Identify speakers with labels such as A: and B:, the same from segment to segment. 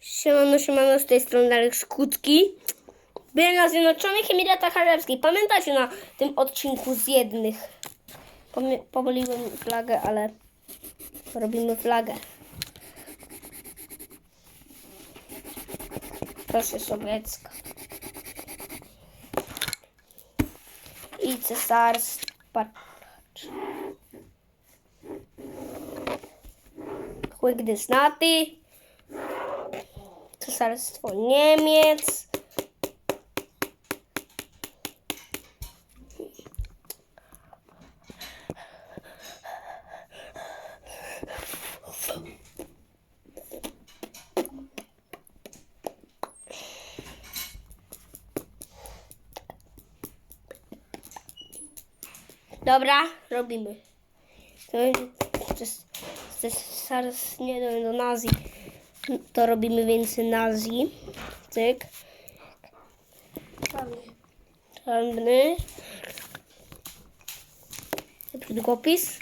A: Siemano, siemano, z tej strony Darek Szkucki. Byłem na Zjednoczonych Emiratach Arabskich. Pamiętacie na tym odcinku z jednych? Pomie- Pomyliłem flagę, ale robimy flagę. Proszę sowiecka. I cesarstwo. Patrz. Łyk Dysnaty. Cesarstwo Niemiec. Dobra, robimy. To będzie ces- cesarstwo nie do Indonazji. To robimy więcej Nazji. Cyk. Czarny. Długopis.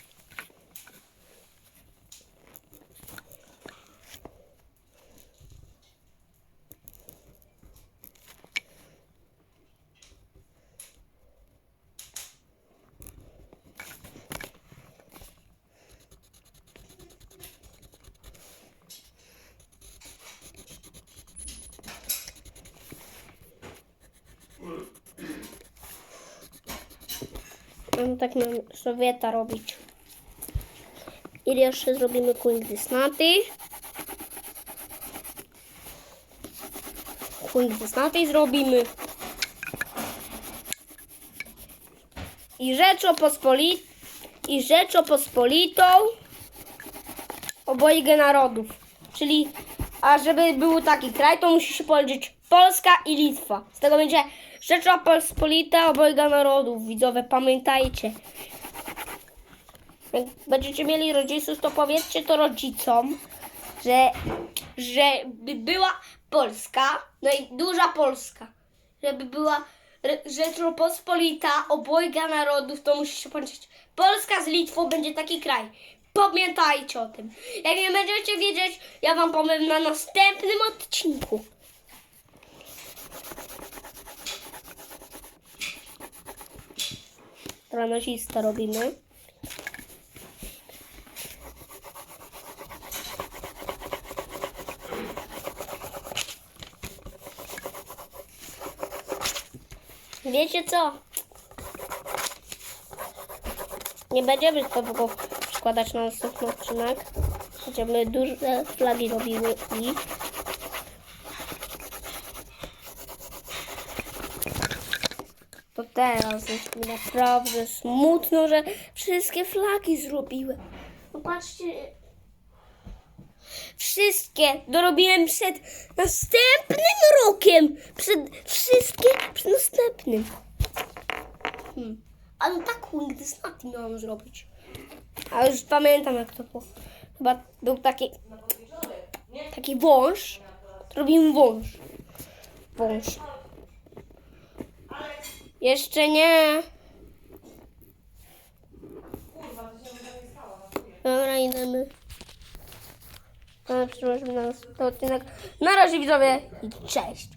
A: No tak mam Sowieta robić. I jeszcze zrobimy Queen Dysnaty. Queen Dysnaty zrobimy. I Rzeczopospolit i Rzeczopospolitą obojga narodów. Czyli, a żeby był taki kraj, to musi się policzyć Polska i Litwa. Z tego będzie Rzeczopospolita obojga narodów. Widzowie, pamiętajcie. Jak będziecie mieli rodziców, to powiedzcie to rodzicom, że, żeby była Polska, no i duża Polska, żeby była Rzeczopospolita obojga narodów, to musi się policzyć. Polska z Litwą będzie taki kraj. Pamiętajcie o tym. Jak nie będziecie wiedzieć, ja wam powiem na następnym odcinku. Teraz nazista robimy. Wiecie co? Nie będziemy tego przykładać na następny odcinek. Będziemy duże flagi robiły i to teraz jest mi naprawdę smutno, że wszystkie flagi zrobiłem. Popatrzcie. Wszystkie dorobiłem przed następnym rokiem. Przed wszystkie przed następnym. Hmm. Ale tak nigdy z Nati miałam zrobić. A już pamiętam jak to było. Chyba był taki taki wąż. Robiłem wąż. Wąż. Jeszcze nie. Dobra, idziemy. Przepraszam na następny odcinek. Na razie widzowie i cześć.